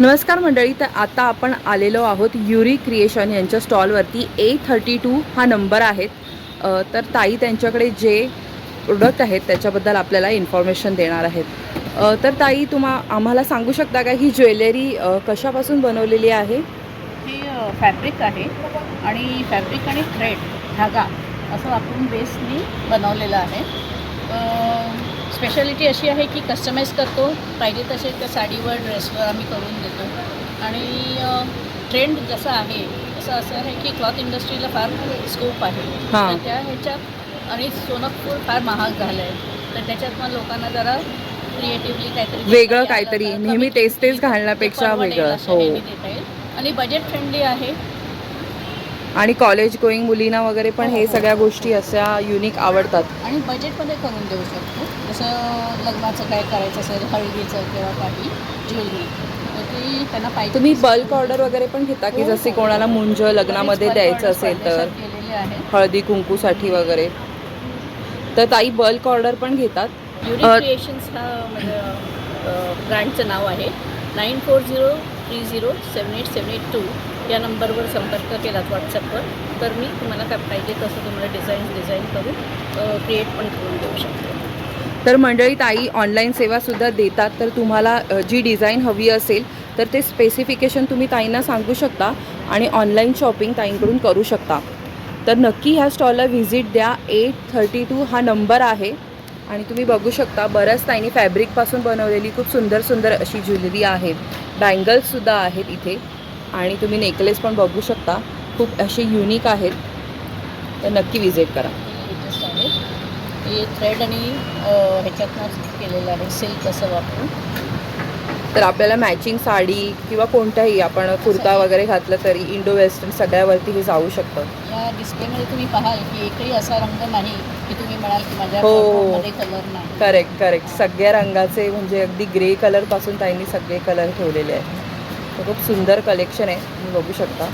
नमस्कार मंडळी तर आता आपण आलेलो आहोत युरी क्रिएशन यांच्या स्टॉलवरती. ए थर्टी टू हा नंबर आहेत तर ताई त्यांच्याकडे जे प्रोडक्ट आहेत त्याच्याबद्दल आपल्याला इन्फॉर्मेशन देणार आहेत. तर ताई तुम्हा आम्हाला सांगू शकता का? ही ज्वेलरी कशापासून बनवलेली आहे? ही फॅब्रिक आहे आणि फॅब्रिक आणि थ्रेड धागा असं वापरून बेसनी बनवलेलं आहे. स्पेशालिटी अशी आहे की कस्टमाइज करतो. पाहिजे तसे त्या साडीवर ड्रेसवर आम्ही करून देतो. आणि ट्रेंड जसा आहे तसं असं आहे की क्लॉथ इंडस्ट्रीला फार स्कोप आहे. हां. तर त्या ह्याच्यात आणि सोनपूर फार महाग झालं आहे तर त्याच्यात मग लोकांना जरा क्रिएटिव्हली काहीतरी वेगळं काहीतरी, नेहमी तेच तेच घालण्यापेक्षा वेगळं. हो. ह्याने देता येईल. आणि बजेट फ्रेंडली आहे. आणि कॉलेज गोईंग मुलींना वगैरे पण हे सगळ्या गोष्टी अशा युनिक आवडतात. आणि बजेटमध्ये करून देऊ शकतो. जसं लग्नाचं काय करायचं असेल हळदीचं किंवा काही ज्वेलरी त्यांना पाहिजे तुम्ही बल्क ऑर्डर वगैरे पण घेता की हो, जसे हो. कोणाला मुंज लग्नामध्ये द्यायचं असेल तर? हळदी कुंकूसाठी वगैरे. तर ताई बल्क ऑर्डर पण घेतात. क्रिएशन्स हा म्हणजे ब्रँडचं नाव आहे. Nine four zero three zero seven eight seven eight two. या नंबरवर संपर्क केलात व्हॉट्सअपवर तर मी तुम्हाला काय पाहिजे तसं तुम्हाला डिझाईन डिझाईन करून क्रिएट पण करून देऊ शकते. तर मंडळी ताई ऑनलाईन सेवासुद्धा देतात तर तुम्हाला जी डिझाईन हवी असेल तर ते स्पेसिफिकेशन तुम्ही ताईंना सांगू शकता आणि ऑनलाईन शॉपिंग ताईंकडून करू शकता. तर नक्की ह्या स्टॉलला व्हिजिट द्या. एट थर्टी टू हा नंबर आहे. आणि तुम्ही बघू शकता बऱ्याच ताईंनी फॅब्रिकपासून बनवलेली खूप सुंदर सुंदर अशी ज्वेलरी आहे. बँगल्ससुद्धा आहेत इथे. आणि तुम्ही नेकलेस पण बघू शकता. खूप असे युनिक आहेत. तर नक्की व्हिजिट करा. लेटेस्ट आहे. हे थ्रेड आणि अ, ह्याच्यातनं केलेलं आहे. सिल्क असं वापरून. तर आपल्याला मॅचिंग साडी किंवा कोणत्याही आपण कुर्ता वगैरे घातलं तरी इंडो वेस्टर्न सगळ्यावरती हे जाऊ शकतं. या डिस्प्लेमध्ये तुम्ही पाहाल की एकही असा रंग नाही की तुम्ही म्हणाल की माझ्या हो. कलर नाही. करेक्ट करेक्ट सगळ्या रंगाचे म्हणजे अगदी ग्रे कलरपासून त्यांनी सगळे कलर ठेवलेले आहेत. खूप सुंदर कलेक्शन आहे. तुम्ही बघू शकता.